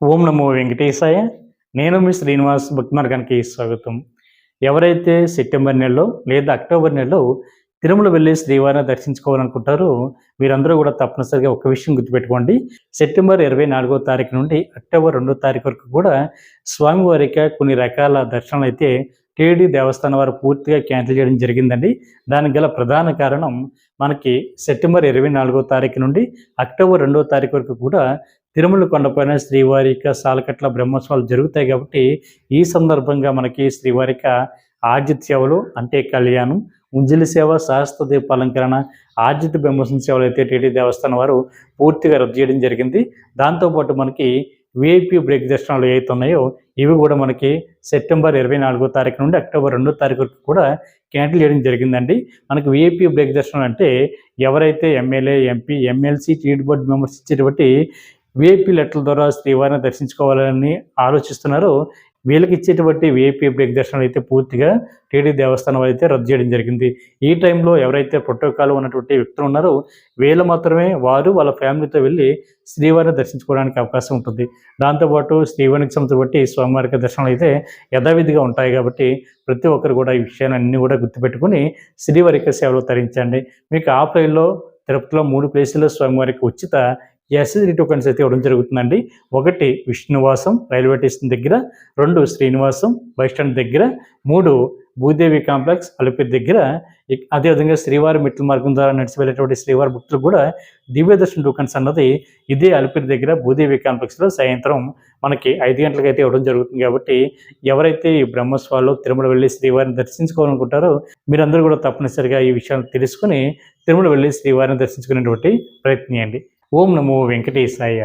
ఓం నమో వెంకటేశాయ. నేను మీ శ్రీనివాస్ భక్తి మార్గానికి స్వాగతం. ఎవరైతే సెప్టెంబర్ నెలలో లేదా అక్టోబర్ నెలలో తిరుమల వెళ్ళి శ్రీవారిని దర్శించుకోవాలనుకుంటారో మీరందరూ కూడా తప్పనిసరిగా ఒక విషయం గుర్తుపెట్టుకోండి. సెప్టెంబర్ ఇరవై నాలుగో తారీఖు నుండి అక్టోబర్ రెండో తారీఖు వరకు కూడా స్వామివారికి కొన్ని రకాల దర్శనాలు అయితే టీడీ దేవస్థానం వారు పూర్తిగా క్యాన్సిల్ చేయడం జరిగిందండి. దానికి గల ప్రధాన కారణం మనకి సెప్టెంబర్ ఇరవై నాలుగో తారీఖు నుండి అక్టోబర్ రెండో తారీఖు వరకు కూడా తిరుమల కొండపైన శ్రీవారి యొక్క సాలకట్ల బ్రహ్మోత్సవాలు జరుగుతాయి కాబట్టి ఈ సందర్భంగా మనకి శ్రీవారిక ఆజిత్ ఆర్జిత సేవలు అంటే కళ్యాణం ఉంజలి సేవ శాస్త్ర దీపాలంకరణ ఆర్జిత బ్రహ్మోత్సవం సేవలు అయితే టీటీ దేవస్థానం వారు పూర్తిగా రద్దు చేయడం జరిగింది. దాంతోపాటు మనకి విఐపి బ్రేక్ దర్శనాలు ఏవైతే ఉన్నాయో ఇవి కూడా మనకి సెప్టెంబర్ ఇరవై నాలుగో తారీఖు నుండి అక్టోబర్ రెండో తారీఖు వరకు కూడా క్యాన్సిల్ చేయడం జరిగిందండి. మనకి విఐపి బ్రేక్ దర్శనం అంటే ఎవరైతే MLA MP MLC TD board members ఇచ్చేటువంటి విఐపి లెటర్ల ద్వారా శ్రీవారిని దర్శించుకోవాలని ఆలోచిస్తున్నారో. వీళ్ళకి ఇచ్చేటువంటి విఐపీ బ్రేక్ దర్శనాలు అయితే పూర్తిగా టీడీ దేవస్థానం అయితే రద్దు చేయడం జరిగింది. ఈ టైంలో ఎవరైతే ప్రోటోకాల్ ఉన్నటువంటి వ్యక్తులు ఉన్నారో వీళ్ళు మాత్రమే వారు వాళ్ళ ఫ్యామిలీతో వెళ్ళి శ్రీవారిని దర్శించుకోవడానికి అవకాశం ఉంటుంది. దాంతోపాటు శ్రీవారికి సంబంధించి బట్టి స్వామివారికి దర్శనాలు అయితే యథావిధిగా ఉంటాయి కాబట్టి ప్రతి ఒక్కరు కూడా ఈ విషయాన్ని అన్ని కూడా గుర్తుపెట్టుకుని శ్రీవారికి సేవలు తరించండి. మీకు ఆఫ్లైన్లో తిరుపతిలో మూడు ప్లేసుల్లో స్వామివారికి ఉచిత ఎస్ఎస్డి టోకన్స్ అయితే ఇవ్వడం జరుగుతుందండి. ఒకటి విష్ణువాసం రైల్వే స్టేషన్ దగ్గర రెండు శ్రీనివాసం బస్ స్టాండ్ దగ్గర మూడు భూదేవి కాంప్లెక్స్ అలిపిరి దగ్గర. అదేవిధంగా శ్రీవారి మెట్ల మార్గం ద్వారా నడిచి వెళ్ళేటువంటి శ్రీవారి భక్తులు కూడా దివ్య దర్శన అన్నది ఇదే అలిపిరి దగ్గర భూదేవి కాంప్లెక్స్లో సాయంత్రం మనకి ఐదు గంటలకు అయితే ఇవ్వడం జరుగుతుంది కాబట్టి ఎవరైతే ఈ బ్రహ్మోత్సవాల్లో తిరుమల వెళ్ళి శ్రీవారిని దర్శించుకోవాలనుకుంటారో మీరందరూ కూడా తప్పనిసరిగా ఈ విషయాన్ని తెలుసుకుని తిరుమల వెళ్ళి శ్రీవారిని దర్శించుకునేటువంటి ప్రయత్నం చేయండి. ఓం నమో వెంకటేశాయ.